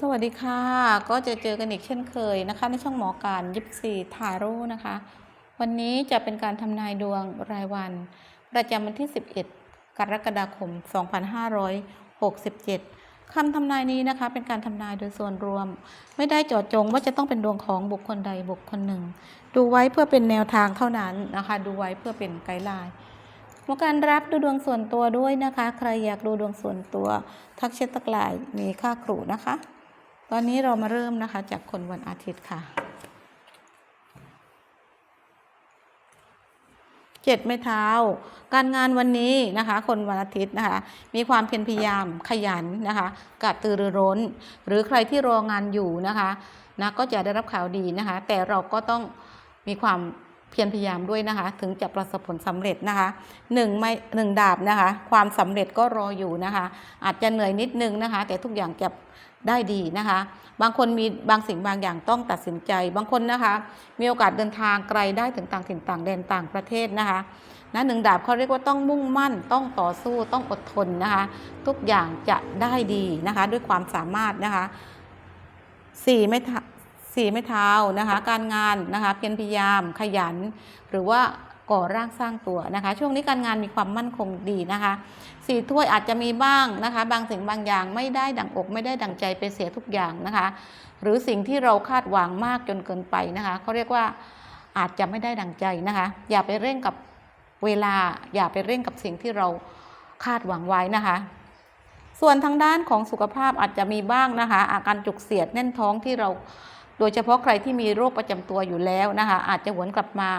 สวัสดีค่ะ ก็จะเจอกันอีกเช่นเคยนะคะ ในช่องหมอการยิปซีทาโร่นะคะ วันนี้จะเป็นการทำนายดวงรายวัน ประจำวันที่ 11 กรกฎาคม 2567 คำทำนายนี้นะคะ เป็นการทำนายโดยส่วนรวม ไม่ได้เจาะจงว่าจะต้องเป็นดวงของบุคคลใดบุคคลหนึ่ง ดูไว้เพื่อเป็นแนวทางเท่านั้นนะคะ ดูไว้เพื่อเป็นไกด์ไลน์หมอการรับดูดวงส่วนตัวด้วยนะคะ ใครอยากดูดวงส่วนตัว ทักเช็ดตะกลายมีค่าครูนะคะ ตอนนี้เรามาเริ่มนะคะจากคนวันอาทิตย์ค่ะเจ็ดไม้เท้า การงานวันนี้นะคะ คนวันอาทิตย์นะคะ มีความเพียรพยายามขยันนะคะกระตือรือร้น หรือใครที่รองานอยู่นะคะนะก็จะได้รับข่าวดีนะคะ แต่เราก็ต้องมีความเพียรพยายามด้วยนะคะ ถึงจะประสบผลสำเร็จนะคะหนึ่งไม่หนึ่งดาบนะคะ ความสำเร็จก็รออยู่นะคะ อาจจะเหนื่อยนิดนึงนะคะ แต่ทุกอย่างจะ ได้ดีนะคะ บางคนมีบางสิ่งบางอย่างต้องตัดสินใจ บางคนนะคะ มีโอกาสเดินทางไกลได้ถึงต่างถิ่นต่างแดนต่างประเทศนะคะนะหนึ่งดาบเขาเรียกว่าต้องมุ่งมั่น ต้องต่อสู้ ต้องอดทนนะคะ ทุกอย่างจะได้ดีนะคะ ด้วยความสามารถนะคะสี่ไม่สี่ไม่เท้านะคะ การงานนะคะ เพียรพยายามขยัน หรือว่า ก่อร่างสร้างตัวนะคะ ช่วงนี้การงานมีความมั่นคงดีนะคะสี่ถ้วยอาจจะมีบ้างนะคะ บางสิ่งบางอย่างไม่ได้ดังอกไม่ได้ดังใจไปเสียทุกอย่างนะคะ หรือสิ่งที่เราคาดหวังมากจนเกินไปนะคะเขาเรียกว่าอาจจะไม่ได้ดังใจนะคะ อย่าไปเร่งกับเวลาอย่าไปเร่งกับสิ่งที่เราคาดหวังไว้นะคะ ส่วนทางด้านของสุขภาพอาจจะมีบ้างนะคะ อาการจุกเสียดแน่นท้องที่เรา โดยเฉพาะใครที่มีโรคประจำตัวอยู่แล้วนะคะอาจจะหวนกลับมา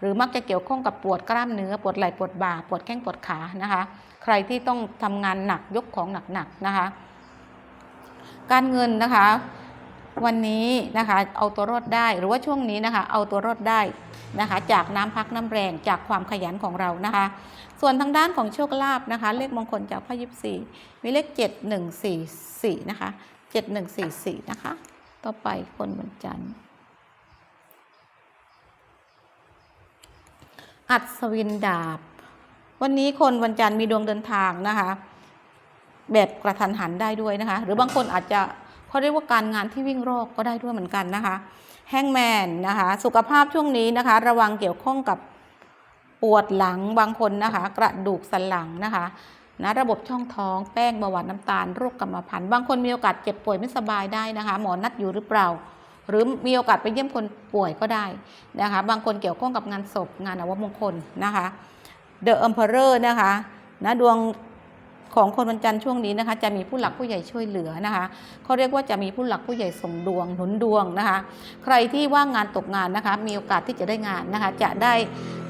หรือมักจะเกี่ยวข้องกับปวดกล้ามเนื้อปวดไหล่ปวดบ่าปวดแข้งปวดขานะคะ ใครที่ต้องทำงานหนักยกของหนักๆนะคะ การเงินนะคะ วันนี้นะคะเอาตัวรอดได้หรือว่าช่วงนี้นะคะ เอาตัวรอดได้นะคะ จากน้ำพักน้ำแรงจากความขยันของเรานะคะ ส่วนทางด้านของโชคลาภนะคะ เลขมงคลจากพระยิบสี่มีเลขเจ็ดหนึ่งสี่สี่นะคะเจ็ดหนึ่งสี่สี่นะคะ ต่อไปคนวันจันทร์ อัศวินดาบ วันนี้คนวันจันทร์มีดวงเดินทางนะคะ แบบกระทันหันได้ด้วยนะคะ หรือบางคนอาจจะเขาเรียกว่าการงานที่วิ่งรอกก็ได้ด้วยเหมือนกันนะคะ แฮงแมนนะคะ สุขภาพช่วงนี้นะคะ ระวังเกี่ยวข้องกับปวดหลังบางคนนะคะ กระดูกสันหลังนะคะ นะระบบช่องท้องแป้งเบาหวานน้ำตาลโรคกรรมพันธุ์บางคนมีโอกาสเจ็บป่วยไม่สบายได้นะคะ หมอนัดอยู่หรือเปล่า หรือมีโอกาสไปเยี่ยมคนป่วยก็ได้นะคะ บางคนเกี่ยวข้องกับงานศพงานอวมงคลนะคะเดอะอัมเพอร์นะคะนะดวง ของคนวันจันทร์ช่วงนี้นะคะ จะมีผู้หลักผู้ใหญ่ช่วยเหลือนะคะเขาเรียกว่าจะมีผู้หลักผู้ใหญ่ส่งดวงหนุนดวงนะคะ ใครที่ว่างงานตกงานนะคะ มีโอกาสที่จะได้งานนะคะ จะได้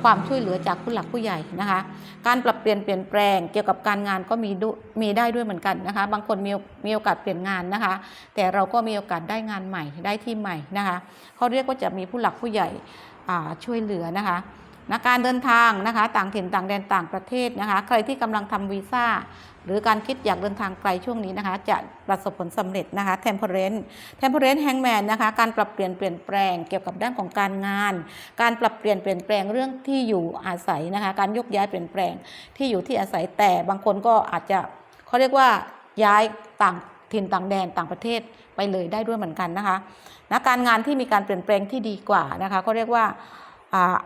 ความช่วยเหลือจากผู้หลักผู้ใหญ่นะคะ การปรับเปลี่ยนเปลี่ยนแปลงเกี่ยวกับการงานก็มีดุมีได้ด้วยเหมือนกันนะคะ บางคนมีมีโอกาสเปลี่ยนงานนะคะ แต่เราก็มีโอกาสได้งานใหม่ได้ที่ใหม่นะคะเขาเรียกว่าจะมีผู้หลักผู้ใหญ่ช่วยเหลือนะคะ นะการเดินทางนะคะต่างถิ่นต่างแดนต่างประเทศนะคะ ใครที่กำลังทำวีซ่าหรือการคิดอยากเดินทางไกลช่วงนี้นะคะ จะประสบผลสำเร็จนะคะ temperance temperance hangman นะคะการปรับเปลี่ยนเปลี่ยนแปลงเกี่ยวกับด้านของการงาน การปรับเปลี่ยนเปลี่ยนแปลงเรื่องที่อยู่อาศัยนะคะ การยกย้ายเปลี่ยนแปลงที่อยู่ที่อาศัยแต่บางคนก็อาจจะเขาเรียกว่าย้ายต่างถิ่นต่างแดนต่างประเทศไปเลยได้ด้วยเหมือนกันนะคะนะการงานที่มีการเปลี่ยนแปลงที่ดีกว่านะคะเขาเรียกว่า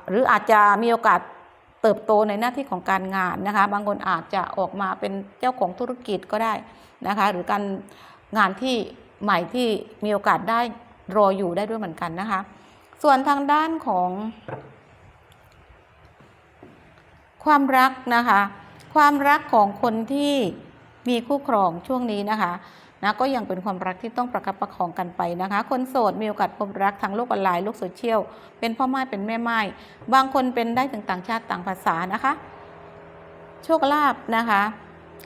หรืออาจจะมีโอกาสเติบโตในหน้าที่ของการงานนะคะ บางคนอาจจะออกมาเป็นเจ้าของธุรกิจก็ได้นะคะ หรือการงานที่ใหม่ที่มีโอกาสได้รออยู่ได้ด้วยเหมือนกันนะคะ ส่วนทางด้านของความรักนะคะ ความรักของคนที่มีคู่ครองช่วงนี้นะคะ นะก็ยังเป็นความรักที่ต้องประคับประคองกันไปนะคะ คนโสดมีโอกาสพบรักทางโลกออนไลน์โลกโซเชียลเป็นพ่อไม้เป็นแม่ไม้บางคนเป็นได้ถึงต่างชาติต่างภาษานะคะ โชคลาภนะคะ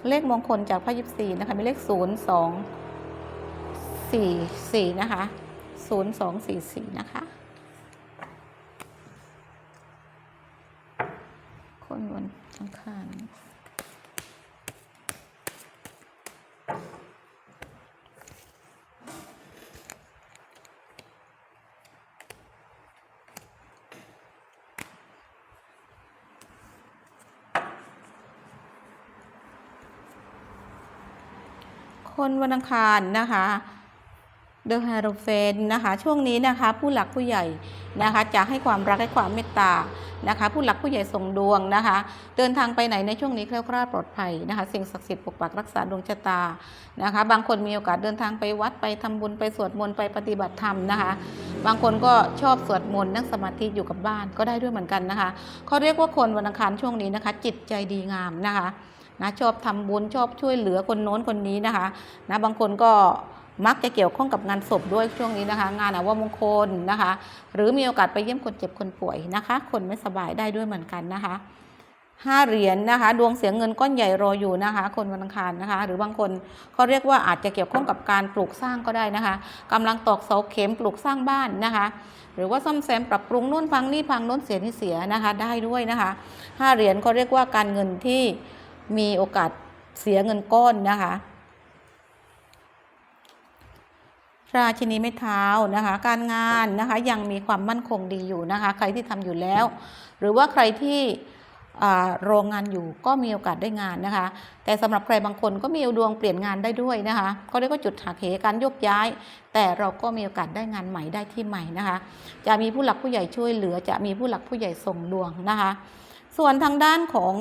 เลขมงคลจากพระยิบสีนะคะมีเลขศูนย์สองสี่สี่นะคะศูนย์สองสี่สี่นะคะคนวันอังคาร คนวันอังคารนะคะเดอะฮาโรเฟนนะคะช่วงนี้นะคะผู้หลักผู้ใหญ่นะคะจะให้ความรักให้ความเมตตานะคะ ผู้หลักผู้ใหญ่ส่งดวงนะคะ เดินทางไปไหนในช่วงนี้แคล้วคลาดปลอดภัยนะคะสิ่งศักดิ์สิทธิ์ปกปักรักษาดวงชะตานะคะ บางคนมีโอกาสเดินทางไปวัดไปทำบุญไปสวดมนต์ไปปฏิบัติธรรมนะคะ บางคนก็ชอบสวดมนต์นั่งสมาธิอยู่กับบ้านก็ได้ด้วยเหมือนกันนะคะเขาเรียกว่าคนวันอังคารช่วงนี้นะคะ จิตใจดีงามนะคะ นะชอบทำบุญชอบช่วยเหลือคนโน้นคนนี้นะคะนะบางคนก็มักจะเกี่ยวข้องกับงานศพด้วยช่วงนี้นะคะ งานอาวมงคลนะคะ หรือมีโอกาสไปเยี่ยมคนเจ็บคนป่วยนะคะ คนไม่สบายได้ด้วยเหมือนกันนะคะห้าเหรียญนนะคะ ดวงเสียเงินก้อนใหญ่รออยู่นะคะ คนวันอังคารนะคะ หรือบางคนเขาเรียกว่าอาจจะเกี่ยวข้องกับการปลูกสร้างก็ได้นะคะกำลังตอกเสาเข็มปลูกสร้างบ้านนะคะ หรือว่าซ่อมแซมปรับปรุงนู่นพังนี่พังโน้นเสียนี่เสียนะคะ ได้ด้วยนะคะห้าเหรียญเขาเรียกว่าการเงินที่ มีโอกาสเสียเงินก้อนนะคะราชินีไม้เท้านะคะ การงานนะคะยังมีความมั่นคงดีอยู่นะคะ ใครที่ทำอยู่แล้ว หรือว่าใครที่โรงงานอยู่ก็มีโอกาสได้งานนะคะ แต่สำหรับใครบางคนก็มีดวงเปลี่ยนงานได้ด้วยนะคะเขาเรียกว่าจุดหักเหการยกย้าย แต่เราก็มีโอกาสได้งานใหม่ได้ที่ใหม่นะคะ จะมีผู้หลักผู้ใหญ่ช่วยเหลือ จะมีผู้หลักผู้ใหญ่ส่งดวงนะคะ ส่วนทางด้านของ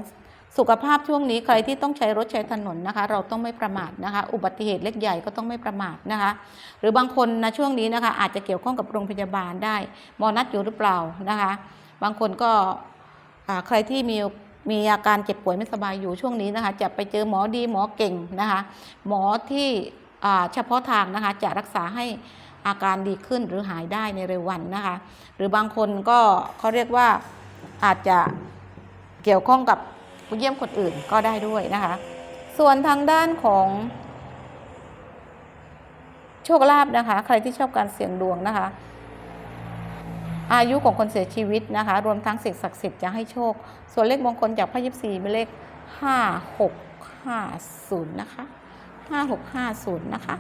สุขภาพช่วงนี้ใครที่ต้องใช้รถใช้ถนนนะคะ เราต้องไม่ประมาทนะคะ อุบัติเหตุเล็กใหญ่ก็ต้องไม่ประมาทนะคะ หรือบางคนนะช่วงนี้นะคะ อาจจะเกี่ยวข้องกับโรงพยาบาลได้มอนัดอยู่หรือเปล่านะคะ บางคนก็ใครที่มีมีอาการเจ็บป่วยไม่สบายอยู่ช่วงนี้นะคะ จะไปเจอหมอดีหมอเก่งนะคะ หมอที่เฉพาะทางนะคะจะรักษาให้อาการดีขึ้นหรือหายได้ในเร็ววันนะคะ หรือบางคนก็เขาเรียกว่าอาจจะเกี่ยวข้องกับ เยี่ยมคนอื่นก็ได้ด้วยนะคะ ส่วนทางด้านของโชคลาภนะคะ ใครที่ชอบการเสี่ยงดวงนะคะ อายุของคนเสียชีวิตนะคะ รวมทั้งสิ่งศักดิ์สิทธิ์จะให้โชค ส่วนเลขมงคลจากพระยิบสี่เป็นเลขห้าหกห้าศูนย์นะคะห้าหกห้าศูนย์นะคะ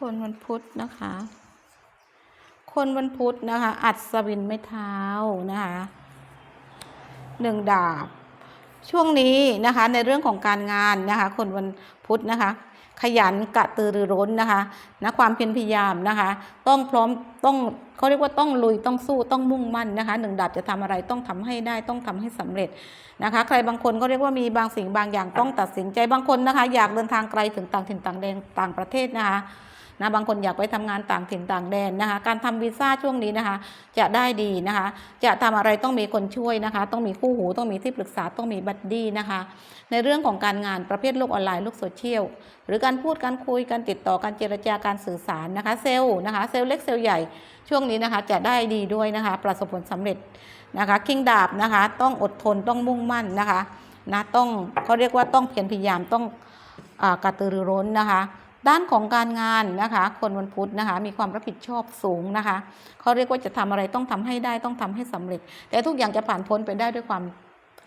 คนวันพุธนะคะ คนวันพุธนะคะ อัศวินไม่เท้านะคะหนึ่งดาบ ช่วงนี้นะคะในเรื่องของการงานนะคะ คนวันพุธนะคะ ขยันกระตือรือร้นนะคะนะความเพียรพยายามนะคะ ต้องพร้อมต้องเขาเรียกว่าต้องลุยต้องสู้ต้องมุ่งมั่นนะคะหนึ่งดาบจะทำอะไรต้องทำให้ได้ต้องทำให้สำเร็จนะคะ ใครบางคนก็เรียกว่ามีบางสิ่งบางอย่างต้องตัดสินใจบางคนนะคะ อยากเดินทางไกลถึงต่างถิ่นต่างแดนต่างประเทศนะคะ นะบางคนอยากไปทำงานต่างถิ่นต่างแดนนะคะ การทำวีซ่าช่วงนี้นะคะ จะได้ดีนะคะ จะทำอะไรต้องมีคนช่วยนะคะ ต้องมีคู่หูต้องมีที่ปรึกษาต้องมีบัดดี้นะคะ ในเรื่องของการงานประเภทโลกออนไลน์โลกโซเชียลหรือการพูดการคุยการติดต่อการเจรจาการสื่อสารนะคะเซลล์นะคะเซลล์เล็กเซลล์ใหญ่ช่วงนี้นะคะจะได้ดีด้วยนะคะ ประสบผลสำเร็จนะคะคิงดาบนะคะต้องอดทนต้องมุ่งมั่นนะคะนะต้องเขาเรียกว่าต้องเพียรพยายามต้องอกระตือรือร้นนะคะ ด้านของการงานนะคะ คนวันพุธนะคะ มีความรับผิดชอบสูงนะคะเขาเรียกว่าจะทำอะไรต้องทำให้ได้ต้องทำให้สำเร็จ แต่ทุกอย่างจะผ่านพ้นไปได้ด้วยความ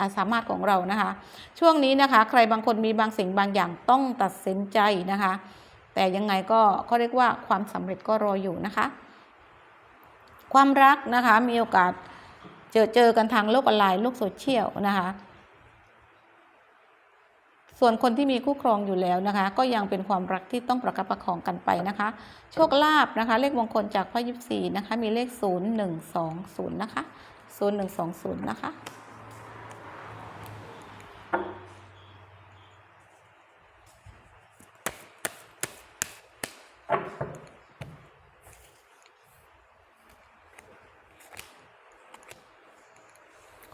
อาสามารถของเรานะคะ ช่วงนี้นะคะ ใครบางคนมีบางสิ่งบางอย่างต้องตัดสินใจนะคะ แต่ยังไงก็เขาเรียกว่าความสำเร็จก็รออยู่นะคะ ความรักนะคะมีโอกาสเจอเจอกันทางโลกออนไลน์โลกโซเชียลนะคะ ส่วนคนที่มีคู่ครองอยู่แล้วนะคะ ก็ยังเป็นความรักที่ต้องประคับประคองกันไปนะคะ โชคลาภนะคะ เลขมงคลจากพระยิบสีนะคะ มีเลข0 1 2 0นะคะ0 1 2 0นะคะ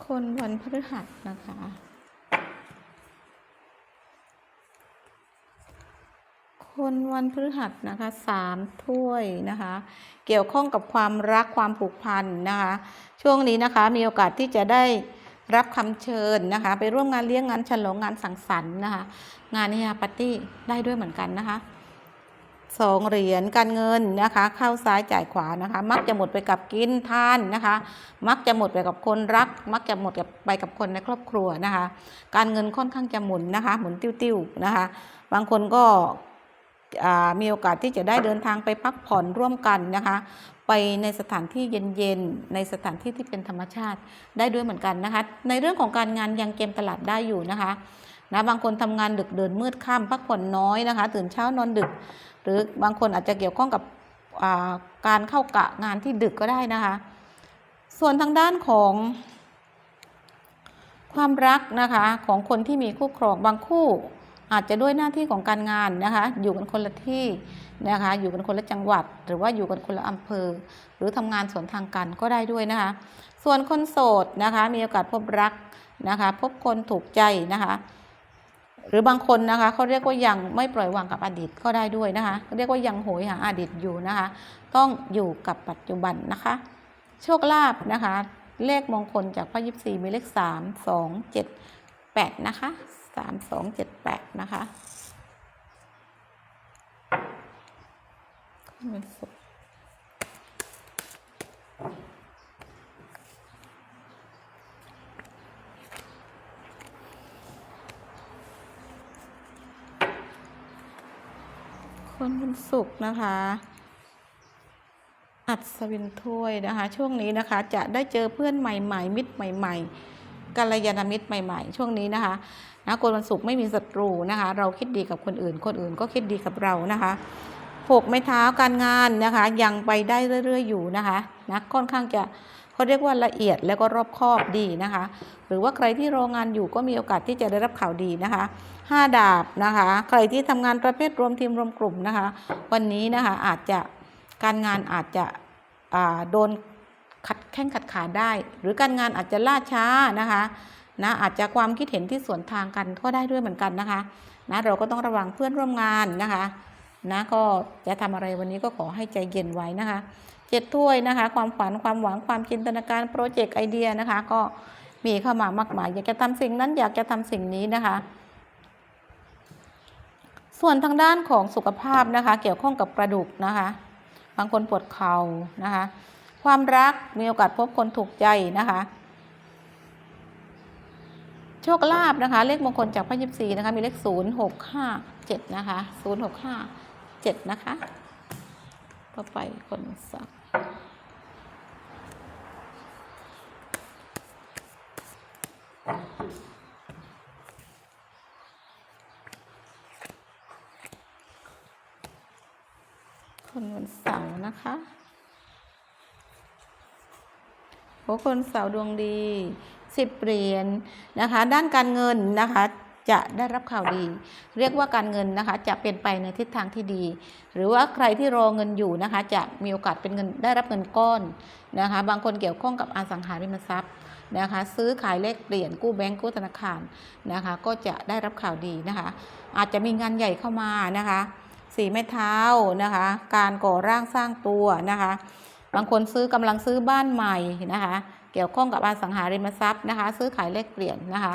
คนวันพฤหัสนะคะ นวันพฤหัสนะคะสามถ้วยนะคะ เกี่ยวข้องกับความรักความผูกพันนะคะ ช่วงนี้นะคะมีโอกาสที่จะได้รับคำเชิญนะคะ ไปร่วมงานเลี้ยงงานฉลองงานสังสรรค์นะคะ งานนิยาปาร์ตี้ได้ด้วยเหมือนกันนะคะสองเหรียญการเงินนะคะ เข้าซ้ายจ่ายขวานะคะ มักจะหมดไปกับกินทานนะคะ มักจะหมดไปกับคนรัก มักจะหมดกับไปกับคนในครอบครัวนะคะ การเงินค่อนข้างจะหมุนนะคะ หมุนติ้วๆนะคะ บางคนก็ มีโอกาสที่จะได้เดินทางไปพักผ่อนร่วมกันนะคะ ไปในสถานที่เย็นๆในสถานที่ที่เป็นธรรมชาติได้ด้วยเหมือนกันนะคะ ในเรื่องของการงานยังเกมตลาดได้อยู่นะคะนะบางคนทำงานดึกเดินมืดค่ำพักผ่อนน้อยนะคะ ตื่นเช้านอนดึก หรือบางคนอาจจะเกี่ยวข้องกับการเข้ากะงานที่ดึกก็ได้นะคะ ส่วนทางด้านของความรักนะคะของคนที่มีคู่ครองบางคู่ อาจจะด้วยหน้าที่ของการงานนะคะ อยู่กันคนละที่นะคะ อยู่กันคนละจังหวัด หรือว่าอยู่กันคนละอำเภอ หรือทำงานสวนทางกันก็ได้ด้วยนะคะ ส่วนคนโสดนะคะ มีโอกาสพบรักนะคะ พบคนถูกใจนะคะหรือบางคนนะคะเขาเรียกว่ายังไม่ปล่อยวางกับอดีตก็ได้ด้วยนะคะเรียกว่ายังโหยหาอดีตอยู่นะคะ ต้องอยู่กับปัจจุบันนะคะ โชคลาภนะคะ เลขมงคลจากพระยิบสี่มีเลขสามสองเจ็ดแปดนะคะ สามสองเจ็ดแปดนะคะมันสุดคนวันศุกนะคะ อัศวินถ้วยนะคะ ช่วงนี้นะคะจะได้เจอเพื่อนใหม่ ๆ มิตรใหม่ ๆ กัลยาณมิตรใหม่ ๆ ช่วงนี้นะคะนะคนวันศุกร์ไม่มีศัตรูนะคะ เราคิดดีกับคนอื่น คนอื่นก็คิดดีกับเรานะคะหกไม้เท้าการงานนะคะ ยังไปได้เรื่อย ๆ อยู่นะคะนะค่อนข้างจะเขาเรียกว่าละเอียดแล้วก็รอบคอบดีนะคะ หรือว่าใครที่รองานอยู่ก็มีโอกาสที่จะได้รับข่าวดีนะคะห้าดาบนะคะ ใครที่ทำงานประเภทรวมทีมรวมกลุ่มนะคะ วันนี้นะคะอาจจะการงานอาจจะโดน ขัดแข้งขัดขาได้ หรือการงานอาจจะล่าช้านะคะนะอาจจะความคิดเห็นที่สวนทางกันก็ได้ด้วยเหมือนกันนะคะนะเราก็ต้องระวังเพื่อนร่วมงานนะคะนะก็จะทำอะไรวันนี้ก็ขอให้ใจเย็นไว้นะคะเจ็ดถ้วยนะคะ ความฝันความหวังความจินตนาการโปรเจกต์ไอเดียนะคะ ก็มีเข้ามามากมาย อยากจะทำสิ่งนั้นอยากจะทำสิ่งนี้นะคะ ส่วนทางด้านของสุขภาพนะคะ เกี่ยวข้องกับกระดูกนะคะ บางคนปวดเข่านะคะ ความรักมีโอกาสพบคนถูกใจนะคะ โชคลาภนะคะ เลขมงคลจากพระยิบสีนะคะ มีเลขศูนย์หกห้าเจ็ดนะคะศูนย์หกห้าเจ็ดนะคะต่อไปคนสักคนวันเสาร์นะคะ โอ้คนเสาร์ดวงดีสิบเหรียญนะคะ ด้านการเงินนะคะจะได้รับข่าวดี เรียกว่าการเงินนะคะจะเป็นไปในทิศทางที่ดี หรือว่าใครที่รอเงินอยู่นะคะ จะมีโอกาสเป็นเงินได้รับเงินก้อนนะคะ บางคนเกี่ยวข้องกับอสังหาริมทรัพย์นะคะ ซื้อขายเลขเปลี่ยนกู้แบงก์กู้ธนาคารนะคะ ก็จะได้รับข่าวดีนะคะ อาจจะมีงานใหญ่เข้ามานะคะ สีไม้เท้านะคะ การก่อร่างสร้างตัวนะคะ บางคนซื้อกำลังซื้อบ้านใหม่นะคะ เกี่ยวข้องกับอสังหาริมทรัพย์นะคะ ซื้อขายเลขเปลี่ยนนะคะ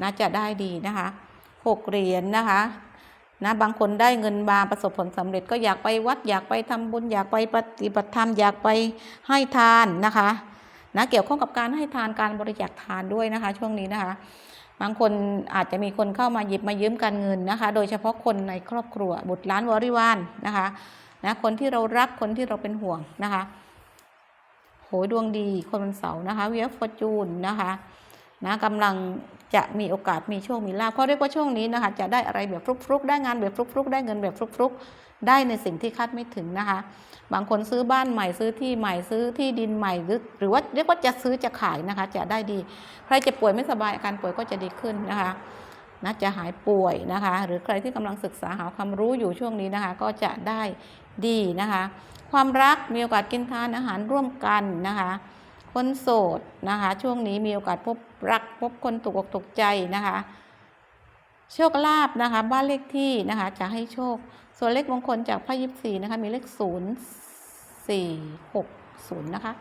นะจะได้ดีนะคะหกเหรียญนะคะนะบางคนได้เงินมาประสบผลสำเร็จก็อยากไปวัดอยากไปทำบุญอยากไปปฏิบัติธรรมอยากไปให้ทานนะคะนะเกี่ยวข้องกับการให้ทานการบริจาคทานด้วยนะคะ ช่วงนี้นะคะ บางคนอาจจะมีคนเข้ามาหยิบมายืมการเงินนะคะ โดยเฉพาะคนในครอบครัวบุตรหลานบริวารนะคะนะคนที่เรารักคนที่เราเป็นห่วงนะคะ โหดวงดีคนวันเสาร์นะคะเวียฟอร์จูนนะคะนะกำลังจะมีโอกาสมีโชคมีลาภเขาะเรียกว่าช่วงนี้นะคะจะได้อะไรแบบฟลุกๆ ได้งานแบบฟลุกๆ ได้เงินแบบฟลุกๆ ได้ในสิ่งที่คาดไม่ถึงนะคะ บางคนซื้อบ้านใหม่ซื้อที่ใหม่ซื้อที่ดินใหม่หรือหรือว่าเรียกว่าจะซื้อจะขายนะคะ จะได้ดี ใครจะป่วยไม่สบายอาการป่วยก็จะดีขึ้นนะคะ นะจะหายป่วยนะคะ หรือใครที่กำลังศึกษาหาความรู้อยู่ช่วงนี้นะคะ ก็จะได้ดีนะคะ ความรักมีโอกาสกินทานอาหารร่วมกันนะคะคนโสดนะคะ ช่วงนี้มีโอกาสพบรักพบคนถูกอกถูกใจนะคะโชคลาภนะคะ บ้านเลขที่นะคะ จะให้โชค ส่วนเลขมงคลจากพระยิบสี่นะคะ มีเลขศูนย์สี่หกศูนย์นะคะ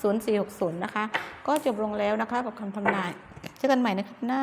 ศูนย์สี่หกศูนย์นะคะ ก็จบลงแล้วนะคะกับคำทำนายเจอกันใหม่ในคลิปหน้า